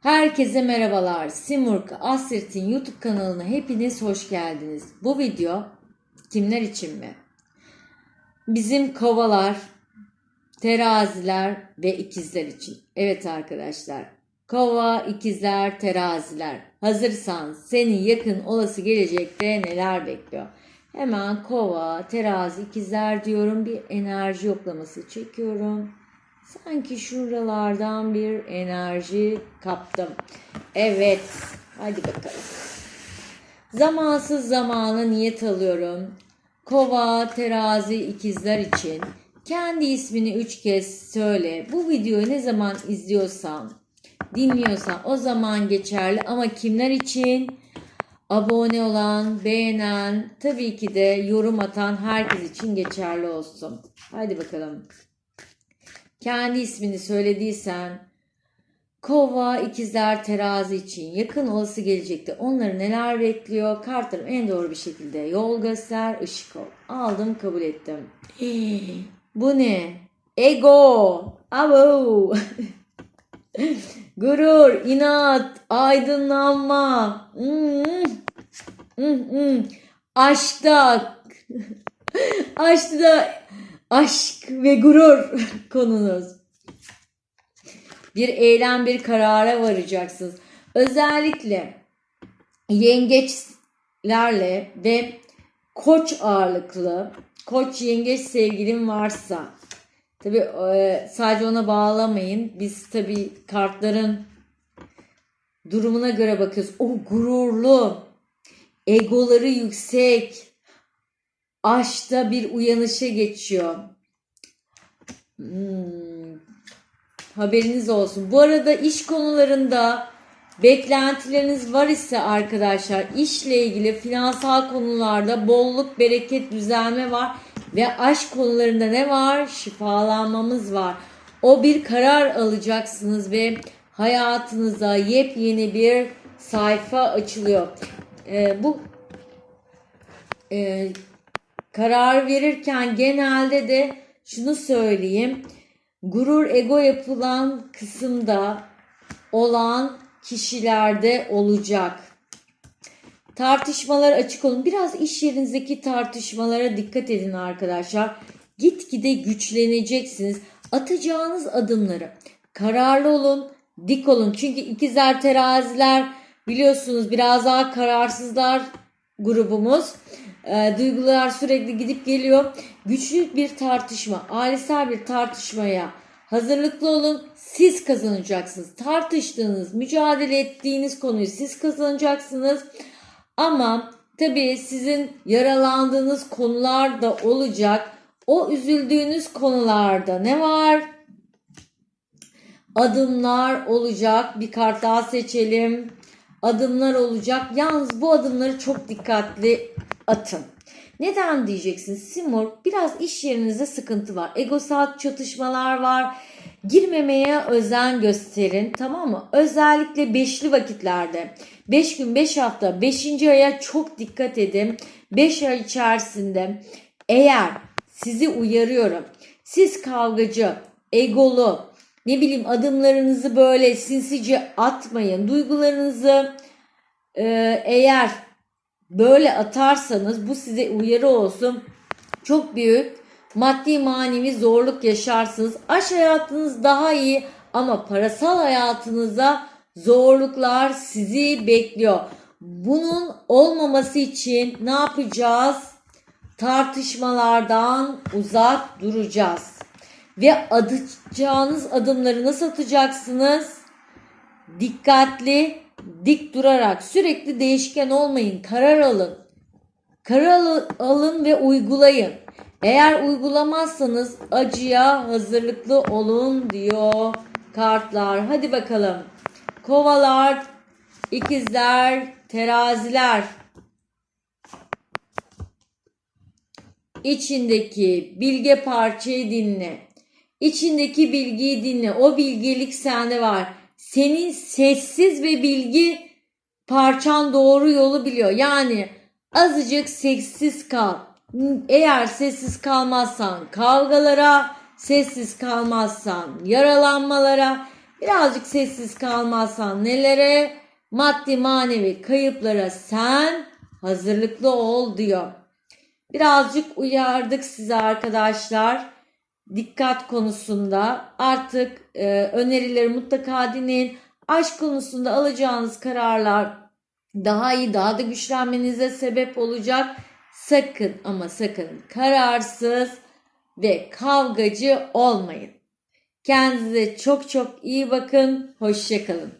Herkese merhabalar. Simurg Asirt'in YouTube kanalına hepiniz hoş geldiniz. Bu video kimler için mi? Bizim kovalar, teraziler ve ikizler için. Evet arkadaşlar. Kova, ikizler, teraziler. Hazırsan seni yakın olası gelecekte neler bekliyor? Hemen kova, terazi, ikizler diyorum. Bir enerji yoklaması çekiyorum. Sanki şuralardan bir enerji kaptım. Evet. Hadi bakalım. Zamansız zamana niyet alıyorum. Kova, terazi, ikizler için kendi ismini üç kez söyle. Bu videoyu ne zaman izliyorsan, dinliyorsan o zaman geçerli. Ama kimler için? Abone olan, beğenen, tabii ki de yorum atan herkes için geçerli olsun. Hadi bakalım kendi ismini söylediysen Kova, ikizler, terazi için yakın olası gelecekte onları neler bekliyor? Kartlarım en doğru bir şekilde yol göster, ışık ol. Aldım, kabul ettim. Bu ne? Ego, abo. Gurur, inat, aydınlanma. Hmm. Hmm, hmm. Aşkta. Aşkta aşk ve gurur konunuz. Bir eylem, bir karara varacaksınız. Özellikle yengeçlerle ve koç ağırlıklı, koç yengeç sevgilim varsa, tabi sadece ona bağlamayın. Biz tabi kartların durumuna göre bakıyoruz. O gururlu, egoları yüksek, aşkta bir uyanışa geçiyor. Hmm. Haberiniz olsun. Bu arada iş konularında beklentileriniz var ise arkadaşlar işle ilgili finansal konularda bolluk, bereket, düzelme var ve aşk konularında ne var? Şifalanmamız var. O bir karar alacaksınız ve hayatınıza yepyeni bir sayfa açılıyor. Ee, bu e, karar verirken genelde de şunu söyleyeyim. Gurur ego yapılan kısımda olan kişilerde olacak. Tartışmalar açık olun. Biraz iş yerinizdeki tartışmalara dikkat edin arkadaşlar. Gitgide güçleneceksiniz. Atacağınız adımları kararlı olun, dik olun. Çünkü ikizler teraziler biliyorsunuz biraz daha kararsızlar grubumuz. E, duygular sürekli gidip geliyor. Güçlü bir tartışma, ailesel bir tartışmaya hazırlıklı olun. Siz kazanacaksınız. Tartıştığınız, mücadele ettiğiniz konuyu siz kazanacaksınız. Ama tabii sizin yaralandığınız konular da olacak. O üzüldüğünüz konularda ne var? Adımlar olacak. Bir kart daha seçelim. Adımlar olacak. Yalnız bu adımları çok dikkatli atın. Neden diyeceksiniz? Simur biraz iş yerinizde sıkıntı var. Egosal çatışmalar var. Girmemeye özen gösterin tamam mı? Özellikle beşli vakitlerde 5 gün 5 hafta 5. aya çok dikkat edin. 5 ay içerisinde eğer sizi uyarıyorum. Siz kavgacı, egolu, ne bileyim adımlarınızı böyle sinsice atmayın. Duygularınızı eğer böyle atarsanız bu size uyarı olsun. Çok büyük maddi manevi zorluk yaşarsınız. Aş hayatınız daha iyi ama parasal hayatınıza zorluklar sizi bekliyor. Bunun olmaması için ne yapacağız? Tartışmalardan uzak duracağız. Ve atacağınız adımları nasıl atacaksınız? Dikkatli, dik durarak sürekli değişken olmayın. Karar alın. Karar alın ve uygulayın. Eğer uygulamazsanız acıya hazırlıklı olun diyor kartlar. Hadi bakalım. Kovalar, ikizler, teraziler. İçindeki bilge parçayı dinle. İçindeki bilgiyi dinle. O bilgelik sende var. Senin sessiz ve bilgi parçan doğru yolu biliyor. Yani azıcık sessiz kal. Eğer sessiz kalmazsan kavgalara, sessiz kalmazsan yaralanmalara, Birazcık sessiz kalmazsan nelere? Maddi manevi kayıplara sen hazırlıklı ol diyor. Birazcık uyardık size arkadaşlar. Dikkat konusunda artık e, önerileri mutlaka dinleyin. Aşk konusunda alacağınız kararlar daha iyi, daha da güçlenmenize sebep olacak. Sakın ama sakın kararsız ve kavgacı olmayın. Kendinize çok çok iyi bakın. Hoşçakalın.